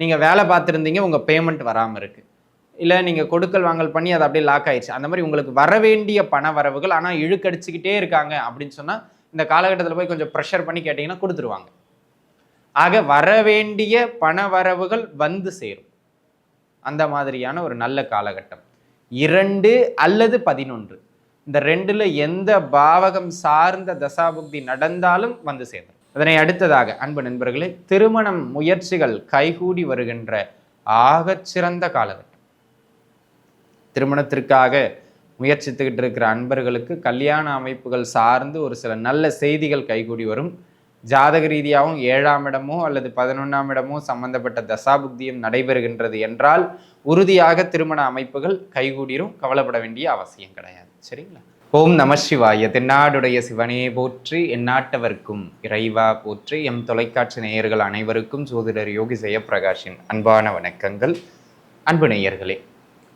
நீங்கள் வேலை பார்த்துருந்தீங்க உங்கள் பேமெண்ட் வராமல் இருக்குது இல்லை நீங்கள் கொடுக்கல் வாங்கல் பண்ணி அது அப்படியே லாக் ஆயிடுச்சு அந்த மாதிரி உங்களுக்கு வர வேண்டிய பண வரவுகள் ஆனால் இழுக்கடிச்சுக்கிட்டே இருக்காங்க அப்படின்னு சொன்னால் இந்த காலகட்டத்தில் போய் கொஞ்சம் ப்ரெஷர் பண்ணி கேட்டிங்கன்னா கொடுத்துருவாங்க. ஆக வர வேண்டிய பண வரவுகள் வந்து சேரும். அந்த மாதிரியான ஒரு நல்ல காலகட்டம். இரண்டு அல்லது பதினொன்று. இந்த ரெண்டில் எந்த பாவகம் சார்ந்த தசாபுக்தி நடந்தாலும் வந்து சேர்ந்துடும் அதனை அடுத்ததாக அன்பு நண்பர்களே திருமணம் முயற்சிகள் கைகூடி வருகின்ற ஆகச் சிறந்த காலகட்டம். திருமணத்திற்காக முயற்சித்துக்கிட்டு இருக்கிற அன்பர்களுக்கு கல்யாண அமைப்புகள் சார்ந்து ஒரு சில நல்ல செய்திகள் கைகூடி வரும். ஜாதக ரீதியாகவும் ஏழாம் இடமோ அல்லது பதினொன்றாம் இடமோ சம்பந்தப்பட்ட தசாபுக்தியும் நடைபெறுகின்றது என்றால் உறுதியாக திருமண அமைப்புகள் கைகூடிரும் கவலைப்பட வேண்டிய அவசியம் கிடையாது. சரிங்களா? ஓம் நம சிவாய. தென்னாடுடைய சிவனே போற்றி எந்நாட்டவர்க்கும் இறைவா போற்றி எம் தொலைக்காட்சி நேயர்கள் அனைவருக்கும் சோதிடர் யோகி ஜெயப்பிரகாஷின் அன்பான வணக்கங்கள். அன்பு நேயர்களே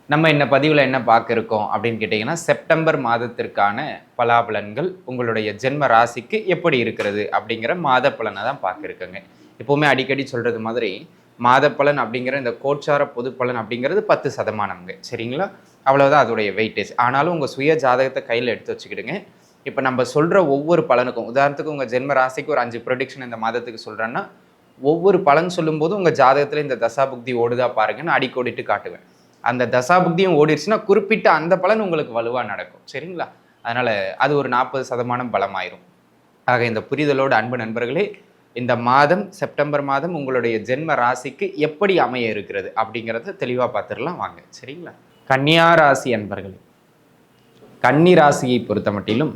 நம்ம இந்த பதிவில் என்ன பார்க்க இருக்கோம் அப்படின்னு கேட்டிங்கன்னா செப்டம்பர் மாதத்திற்கான பலாபலன்கள் உங்களுடைய ஜென்ம ராசிக்கு எப்படி இருக்கிறது அப்படிங்கிற மாத பலனை தான் பார்க்கிருக்கோங்க எப்போவுமே அடிக்கடி சொல்கிறது மாதிரி மாத பலன் அப்படிங்கிற இந்த கோச்சார பொது பலன் அப்படிங்கிறது பத்து சதமானம்ங்க. சரிங்களா? அவ்வளோதான் அதோடைய வெயிட்டேஜ் ஆனாலும் உங்கள் சுய ஜாதகத்தை கையில் எடுத்து வச்சுக்கிடுங்க. இப்போ நம்ம சொல்கிற ஒவ்வொரு பலனுக்கும் உதாரணத்துக்கு உங்கள் ஜென்ம ராசிக்கு ஒரு அஞ்சு ப்ரொடிக்ஷன் இந்த மாதத்துக்கு சொல்கிறேன்னா ஒவ்வொரு பலன் சொல்லும்போது உங்கள் ஜாதகத்தில் இந்த தசாபுக்தி ஓடுதா பாருங்கன்னு அடிக்கோடிட்டு காட்டுவேன். அந்த தசாபுக்தியும் ஓடிடுச்சுன்னா குறிப்பிட்ட அந்த பலன் உங்களுக்கு வலுவாக நடக்கும். சரிங்களா? அதனால் அது ஒரு நாற்பது சதமானம் பலமாயிரும். ஆக இந்த புரிதலோடு அன்பு நண்பர்களே இந்த மாதம் செப்டம்பர் மாதம் உங்களுடைய ஜென்ம ராசிக்கு எப்படி அமைய இருக்கிறது அப்படிங்கிறத தெளிவாக பார்த்துடலாம். வாங்க சரிங்களா? கன்னியா ராசி அன்பர்களே கன்னி ராசியை பொறுத்த மட்டிலும்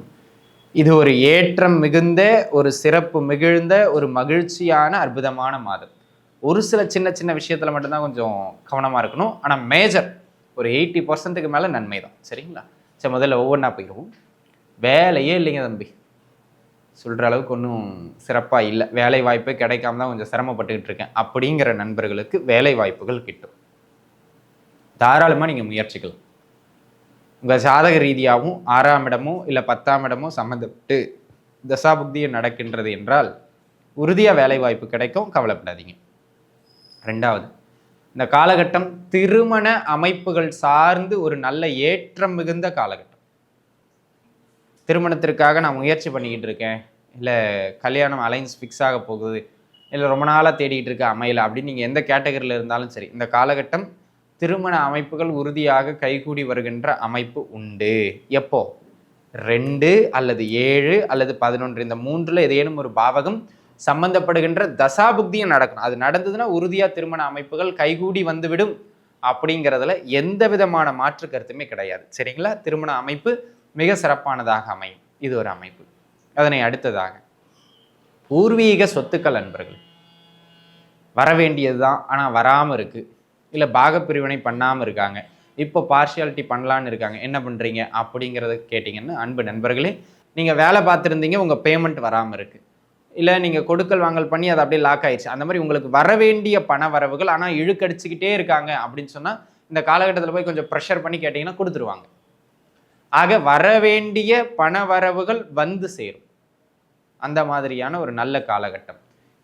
இது ஒரு ஏற்றம் மிகுந்த ஒரு சிறப்பு மிகுந்த ஒரு மகிழ்ச்சியான அற்புதமான மாதம். ஒரு சில சின்ன சின்ன விஷயத்தில் மட்டும்தான் கொஞ்சம் கவனமாக இருக்கணும். ஆனால் மேஜர் ஒரு எயிட்டி பர்சன்ட்டுக்கு மேலே நன்மை தான். சரிங்களா? சரி முதல்ல ஒவ்வொன்றா போயிடுவோம் வேலையே இல்லைங்க தம்பி. சொல்கிற அளவுக்கு ஒன்றும் சிறப்பாக இல்லை. வேலை வாய்ப்பு கிடைக்காம தான் கொஞ்சம் சிரமப்பட்டுக்கிட்டு இருக்கேன். அப்படிங்கிற நண்பர்களுக்கு வேலை வாய்ப்புகள் கிட்டும். தாராளமாக நீங்கள் முயற்சிக்கலாம். உங்கள் சாதக ரீதியாகவும் ஆறாம் இடமோ இல்லை பத்தாம் இடமோ சம்மந்தப்பட்டு தசாபுக்தியும் நடக்கின்றது என்றால் உறுதியாக வேலை வாய்ப்பு கிடைக்கும் கவலைப்படாதீங்க. ரெண்டாவது இந்த காலகட்டம் திருமண அமைப்புகள் சார்ந்து ஒரு நல்ல ஏற்றம் மிகுந்த காலகட்டம். திருமணத்திற்காக நான் முயற்சி பண்ணிக்கிட்டு இருக்கேன். இல்லை கல்யாணம் அலைன்ஸ் ஃபிக்ஸ் ஆக போகுது. இல்லை ரொம்ப நாளாக தேடிக்கிட்டு இருக்க அமையலை அப்படின்னு நீங்கள் எந்த கேட்டகரியில் இருந்தாலும் சரி இந்த காலகட்டம் திருமண அமைப்புகள் உறுதியாக கைகூடி வருகின்ற அமைப்பு உண்டு. எப்போ? ரெண்டு அல்லது ஏழு அல்லது பதினொன்று. இந்த மூன்றில் ஏதேனும் ஒரு பாவகம் சம்பந்தப்படுகின்ற தசாபுக்தியும் நடக்கணும். அது நடந்ததுன்னா உறுதியாக திருமண அமைப்புகள் கைகூடி வந்துவிடும் அப்படிங்கிறதுல எந்த விதமான மாற்று கருத்துமே கிடையாது. சரிங்களா? திருமண அமைப்பு மிக சிறப்பானதாக அமையும். இது ஒரு அமைப்பு. அதனை அடுத்ததாக பூர்வீக சொத்துக்கள் அன்பர்கள். வர வேண்டியது தான் ஆனால் வராமல் இருக்குது இல்லை பாகப்பிரிவினை பண்ணாமல் இருக்காங்க. இப்போ பார்ஷியாலிட்டி பண்ணலான்னு இருக்காங்க. என்ன பண்ணுறீங்க அப்படிங்கிறத கேட்டிங்கன்னா அன்பு நண்பர்களே நீங்கள் வேலை பார்த்துருந்தீங்க உங்கள் பேமெண்ட் வராமல் இருக்குது இல்லை நீங்கள் கொடுக்கல் வாங்கல் பண்ணி அது அப்படியே லாக் ஆயிடுச்சு அந்த மாதிரி உங்களுக்கு வர வேண்டிய பண வரவுகள் ஆனால் இழுக்கடிச்சுக்கிட்டே இருக்காங்க அப்படின்னு சொன்னால் இந்த காலகட்டத்தில் போய் கொஞ்சம் ப்ரெஷர் பண்ணி கேட்டிங்கன்னா கொடுத்துருவாங்க. ஆக வர வேண்டிய பண வரவுகள் வந்து சேரும். அந்த மாதிரியான ஒரு நல்ல காலகட்டம்.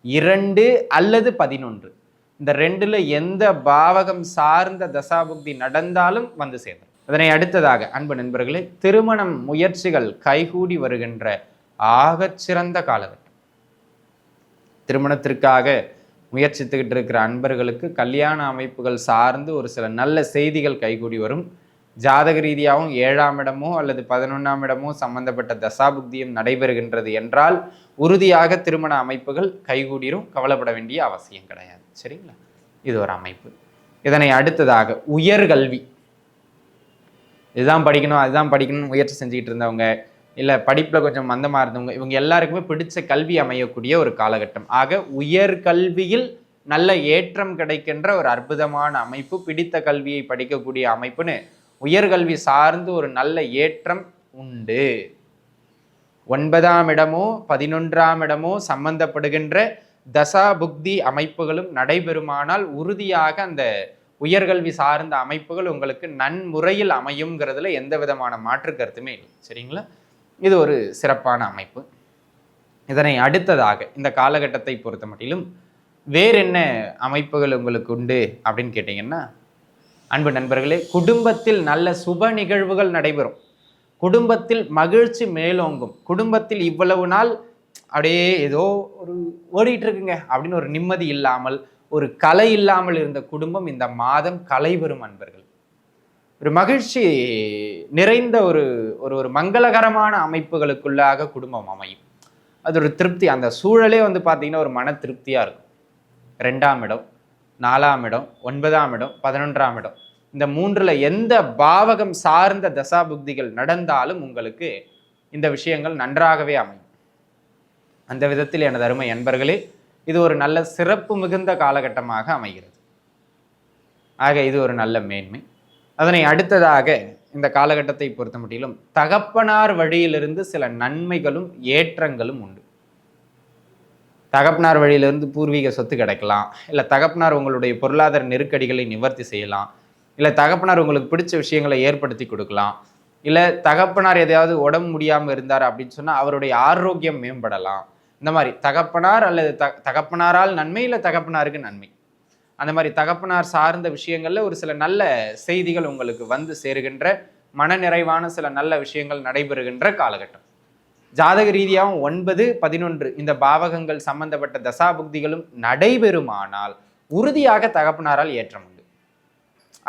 இரண்டு அல்லது பதினொன்று. இந்த ரெண்டுல எந்த பாவகம் சார்ந்த தசாபுக்தி நடந்தாலும் வந்து சேர்ந்துடும் அதனை அடுத்ததாக அன்பு நண்பர்களே திருமணம் முயற்சிகள் கைகூடி வருகின்ற ஆகச்சிறந்த காலகட்டம். திருமணத்திற்காக முயற்சித்துக்கிட்டு இருக்கிற அன்பர்களுக்கு கல்யாண அமைப்புகள் சார்ந்து ஒரு சில நல்ல செய்திகள் கைகூடி வரும். ஜாதக ரீதியாகவும் ஏழாம் இடமோ அல்லது பதினொன்றாம் இடமோ சம்பந்தப்பட்ட தசாபுக்தியும் நடைபெறுகின்றது என்றால் உறுதியாக திருமண அமைப்புகள் கைகூடிரும் கவலைப்பட வேண்டிய அவசியம் கிடையாது. சரிங்களா? இது ஒரு அமைப்பு. இதனை அடுத்ததாக உயர்கல்வி இதுதான் படிக்கணும் அதுதான் படிக்கணும்னு முயற்சி செஞ்சுக்கிட்டு இருந்தவங்க இல்லை படிப்பில் கொஞ்சம் மந்தமாக இருந்தவங்க இவங்க எல்லாருக்குமே பிடிச்ச கல்வி அமையக்கூடிய ஒரு காலகட்டம். ஆக உயர்கல்வியில் நல்ல ஏற்றம் கிடைக்கின்ற ஒரு அற்புதமான அமைப்பு பிடித்த கல்வியை படிக்கக்கூடிய அமைப்புன்னு உயர்கல்வி சார்ந்து ஒரு நல்ல ஏற்றம் உண்டு. ஒன்பதாம் இடமோ பதினொன்றாம் இடமோ சம்பந்தப்படுகின்ற தசா புக்தி அமைப்புகளும் நடைபெறுமானால் உறுதியாக அந்த உயர்கல்வி சார்ந்த அமைப்புகள் உங்களுக்கு நன்முறையில் அமையுங்கிறதுல எந்த விதமான மாற்று கருத்துமே இல்லை. சரிங்களா? இது ஒரு சிறப்பான அமைப்பு. இதனை அடுத்ததாக இந்த காலகட்டத்தை பொறுத்த மட்டிலும் வேற என்ன அமைப்புகள் உங்களுக்கு உண்டு அப்படின்னு கேட்டிங்கன்னா அன்பு நண்பர்களே குடும்பத்தில் நல்ல சுப நிகழ்வுகள் நடைபெறும். குடும்பத்தில் மகிழ்ச்சி மேலோங்கும். குடும்பத்தில் இவ்வளவு நாள் அப்படியே ஏதோ ஒரு ஓடிட்டு இருக்குங்க. அப்படின்னு ஒரு நிம்மதி இல்லாமல் ஒரு கலை இல்லாமல் இருந்த குடும்பம் இந்த மாதம் கலை பெறும் அன்பர்கள். ஒரு மகிழ்ச்சி நிறைந்த ஒரு ஒரு ஒரு மங்களகரமான அமைப்புகளுக்குள்ளாக குடும்பம் அமையும். அது ஒரு திருப்தி. அந்த சூழலே வந்து பார்த்தீங்கன்னா ஒரு மன திருப்தியாக இருக்கும். ரெண்டாம் இடம். நாலாம் இடம் ஒன்பதாம் இடம் பதினொன்றாம் இடம். இந்த மூன்றில் எந்த பாவகம் சார்ந்த தசாபுக்திகள் நடந்தாலும் உங்களுக்கு இந்த விஷயங்கள் நன்றாகவே அமையும். அந்த விதத்தில் எனது அருமை என்பர்களே இது ஒரு நல்ல சிறப்பு மிகுந்த காலகட்டமாக அமைகிறது. ஆக இது ஒரு நல்ல மேன்மை. அதனை அடுத்ததாக இந்த காலகட்டத்தை பொறுத்த மட்டிலும் தகப்பனார் வழியிலிருந்து சில நன்மைகளும் ஏற்றங்களும் உண்டு. தகப்பனார் வழியிலிருந்து பூர்வீக சொத்து கிடைக்கலாம். இல்லை தகப்பனார் உங்களுடைய பொருளாதார நெருக்கடிகளை நிவர்த்தி செய்யலாம். இல்லை தகப்பனார் உங்களுக்கு பிடிச்ச விஷயங்களை ஏற்படுத்தி கொடுக்கலாம். இல்லை தகப்பனார் எதையாவது உடம்பு முடியாமல் இருந்தார் அப்படின்னு சொன்னால் அவருடைய ஆரோக்கியம் மேம்படலாம். இந்த மாதிரி தகப்பனார் அல்லது த தகப்பனாரால் நன்மை இல்லை தகப்பனாருக்கு நன்மை. அந்த மாதிரி தகப்பனார் சார்ந்த விஷயங்களில் ஒரு சில நல்ல செய்திகள் உங்களுக்கு வந்து சேருகின்ற மனநிறைவான சில நல்ல விஷயங்கள் நடைபெறுகின்ற காலகட்டம். ஜாதக ரீதியாகவும் ஒன்பது பதினொன்று இந்த பாவகங்கள் சம்பந்தப்பட்ட தசாபுக்திகளும் நடைபெறுமானால் உறுதியாக தகப்பனாரால் ஏற்றம் உண்டு.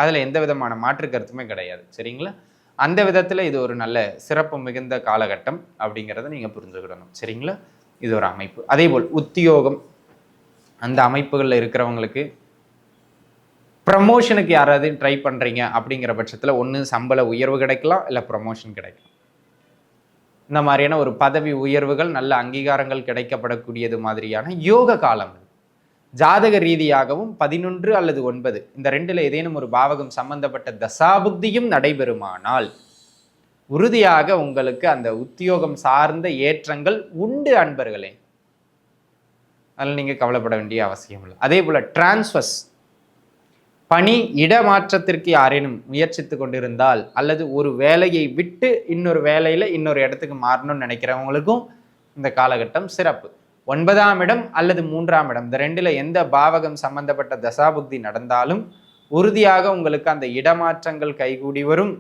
அதில் எந்த விதமான மாற்று கருத்துமே கிடையாது. சரிங்களா? அந்த விதத்தில் இது ஒரு நல்ல சிறப்பு மிகுந்த காலகட்டம் அப்படிங்கிறத நீங்கள் புரிஞ்சுக்கிடணும். சரிங்களா? இது ஒரு அமைப்பு. அதே போல் உத்தியோகம். அந்த அமைப்புகளில் இருக்கிறவங்களுக்கு ப்ரமோஷனுக்கு யாராவது ட்ரை பண்ணுறீங்க அப்படிங்கிற பட்சத்தில் ஒன்று சம்பள உயர்வு கிடைக்கலாம் இல்லை ப்ரமோஷன் கிடைக்கலாம். இந்த மாதிரியான ஒரு பதவி உயர்வுகள் நல்ல அங்கீகாரங்கள் கிடைக்கப்படக்கூடியது மாதிரியான யோக காலம் ஜாதக ரீதியாகவும் பதினொன்று அல்லது ஒன்பது இந்த ரெண்டில் ஏதேனும் ஒரு பாவகம் சம்பந்தப்பட்ட தசாபுக்தியும் நடைபெறுமானால் உறுதியாக உங்களுக்கு அந்த உத்தியோகம் சார்ந்த ஏற்றங்கள் உண்டு அன்பர்களே. அதில் நீங்கள் கவலைப்பட வேண்டிய அவசியம் இல்லை. அதே போல் டிரான்ஸ்ஃபர்ஸ் பணி இடமாற்றத்திற்கு யாரேனும் முயற்சித்து கொண்டிருந்தால் அல்லது ஒரு வேலையை விட்டு இன்னொரு வேலையில் இன்னொரு இடத்துக்கு மாறணும்னு நினைக்கிறவங்களுக்கும் இந்த காலகட்டம் சிறப்பு. ஒன்பதாம் இடம் அல்லது மூன்றாம் இடம் இந்த ரெண்டில் எந்த பாவகம் சம்பந்தப்பட்ட தசாபுக்தி நடந்தாலும் உறுதியாக உங்களுக்கு அந்த இடமாற்றங்கள் கைகூடி வரும்.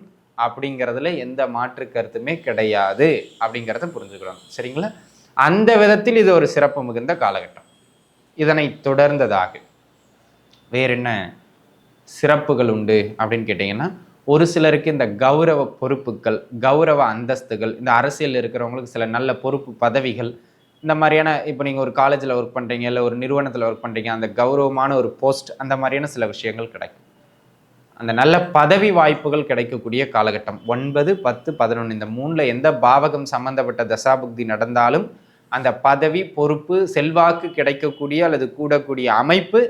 அப்படிங்கிறதுல எந்த மாற்று கருத்துமே கிடையாது. அப்படிங்கிறத புரிஞ்சுக்கிறோம். சரிங்களா? அந்த விதத்தில் இது ஒரு சிறப்பு மிகுந்த காலகட்டம். இதனை தொடர்ந்ததாக. வேற என்ன சிறப்புகள் உண்டு அப்படின்னு கேட்டிங்கன்னா ஒரு சிலருக்கு இந்த கௌரவ பொறுப்புகள் கௌரவ அந்தஸ்துகள் இந்த அரசியல் இருக்கிறவங்களுக்கு சில நல்ல பொறுப்பு பதவிகள் இந்த மாதிரியான இப்போ நீங்கள் ஒரு காலேஜில் ஒர்க் பண்ணுறீங்க இல்லை ஒரு நிறுவனத்தில் ஒர்க் பண்ணுறீங்க அந்த கௌரவமான ஒரு போஸ்ட் அந்த மாதிரியான சில விஷயங்கள் கிடைக்கும். அந்த நல்ல பதவி வாய்ப்புகள் கிடைக்கக்கூடிய காலகட்டம். ஒன்பது பத்து பதினொன்று இந்த மூணில் எந்த பாவகம் சம்பந்தப்பட்ட தசாபுக்தி நடந்தாலும் அந்த பதவி பொறுப்பு செல்வாக்கு கிடைக்கக்கூடிய அல்லது கூடக்கூடிய அமைப்பு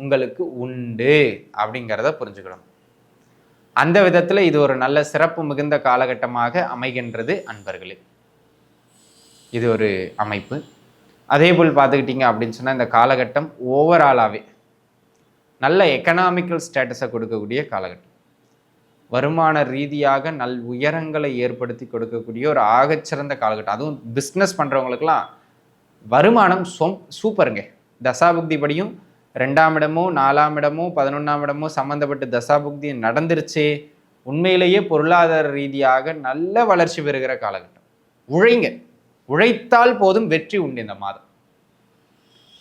உங்களுக்கு உண்டு அப்படிங்கிறத புரிஞ்சுக்கணும். அந்த விதத்தில் இது ஒரு நல்ல சிறப்பு மிகுந்த காலகட்டமாக அமைகின்றது அன்பர்களே. இது ஒரு அமைப்பு. அதே போல் பார்த்துக்கிட்டிங்க அப்படின்னு சொன்னால் இந்த காலகட்டம் ஓவராலாகவே நல்ல எக்கனாமிக்கல் ஸ்டேட்டஸை கொடுக்கக்கூடிய காலகட்டம். வருமான ரீதியாக நல் உயரங்களை ஏற்படுத்தி கொடுக்கக்கூடிய ஒரு ஆகச்சிறந்த காலகட்டம். அதுவும் பிஸ்னஸ் பண்ணுறவங்களுக்கெல்லாம் வருமானம் சொம் சூப்பருங்க தசாபுக்தி படியும் ரெண்டாம் இடமும் நாலாம் இடமும் பதினொன்றாம் இடமும் சம்மந்தப்பட்ட தசாபுக்தி நடந்துருச்சு. உண்மையிலேயே பொருளாதார ரீதியாக நல்ல வளர்ச்சி பெறுகிற காலகட்டம். உழைங்க. உழைத்தால் போதும் வெற்றி உண்டு இந்த மாதம்.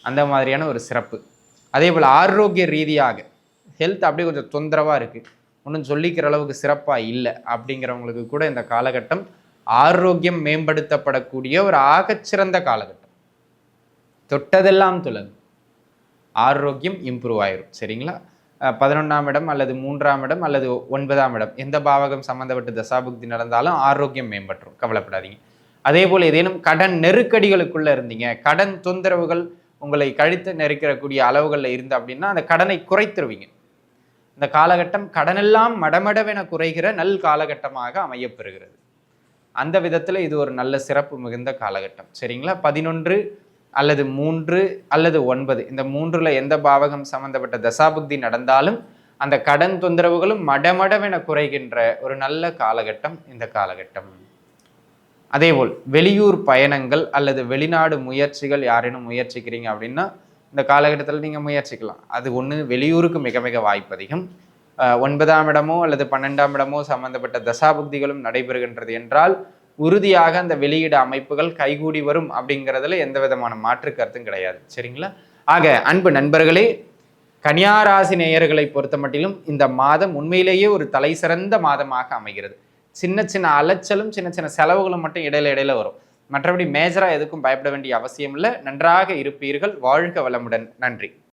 அந்த மாதிரியான ஒரு சிறப்பு. அதே போல் ஆரோக்கிய ரீதியாக ஹெல்த் அப்படியே கொஞ்சம் தொந்தரவாக இருக்குது ஒன்றும் சொல்லிக்கிற அளவுக்கு சிறப்பாக இல்லை அப்படிங்கிறவங்களுக்கு கூட இந்த காலகட்டம் ஆரோக்கியம் மேம்படுத்தப்படக்கூடிய ஒரு ஆகச்சிறந்த காலகட்டம். தொட்டதெல்லாம் துலது ஆரோக்கியம் இம்ப்ரூவ் ஆயிரும். சரிங்களா? பதினொன்றாம் இடம் அல்லது மூன்றாம் இடம் அல்லது ஒன்பதாம் இடம் எந்த பாவகம் சம்மந்தப்பட்ட தசாபுக்தி நடந்தாலும் ஆரோக்கியம் மேம்பட்டுரும். கவலைப்படாதீங்க. அதே போல் ஏதேனும் கடன் நெருக்கடிகளுக்குள்ளே இருந்தீங்க கடன் தொந்தரவுகள் உங்களை கழித்து நெருக்கிறக்கூடிய அளவுகளில் இருந்து அப்படின்னா அந்த கடனை குறைத்துருவீங்க. இந்த காலகட்டம் கடனெல்லாம் மடமடவென குறைகிற நல் காலகட்டமாக அமையப்பெறுகிறது. அந்த விதத்தில் இது ஒரு நல்ல சிறப்பு மிகுந்த காலகட்டம். சரிங்களா? பதினொன்று அல்லது மூன்று அல்லது ஒன்பது. இந்த மூன்றுல எந்த பாவகம் சம்பந்தப்பட்ட தசாபுக்தி நடந்தாலும் அந்த கடன் தொந்தரவுகளும் மடமடவென குறைகின்ற ஒரு நல்ல காலகட்டம் இந்த காலகட்டம். அதேபோல் வெளியூர் பயணங்கள் அல்லது வெளிநாடு முயற்சிகள் யாரேனும் முயற்சிக்கிறீங்க அப்படின்னா இந்த காலகட்டத்தில் நீங்கள் முயற்சிக்கலாம். அது ஒன்று வெளியூருக்கு மிக மிக வாய்ப்பு அதிகம். ஒன்பதாம் இடமோ அல்லது பன்னெண்டாம் இடமோ சம்பந்தப்பட்ட தசாபுக்திகளும் நடைபெறுகின்றது என்றால் உறுதியாக அந்த வெளியீடு அமைப்புகள் கைகூடி வரும் அப்படிங்கிறதுல எந்த விதமான மாற்று கருத்தும் கிடையாது. சரிங்களா? ஆக அன்பு நண்பர்களே கன்னியாராசி நேயர்களை பொறுத்த மட்டிலும் இந்த மாதம் உண்மையிலேயே ஒரு தலை சிறந்த மாதமாக அமைகிறது. சின்ன சின்ன அலைச்சலும் சின்ன சின்ன செலவுகளும் மட்டும் இடையில இடையில வரும். மற்றபடி மேஜராக எதுக்கும் பயப்பட வேண்டிய அவசியம் இல்லை. நன்றாக இருப்பீர்கள். வாழ்க வளமுடன். நன்றி.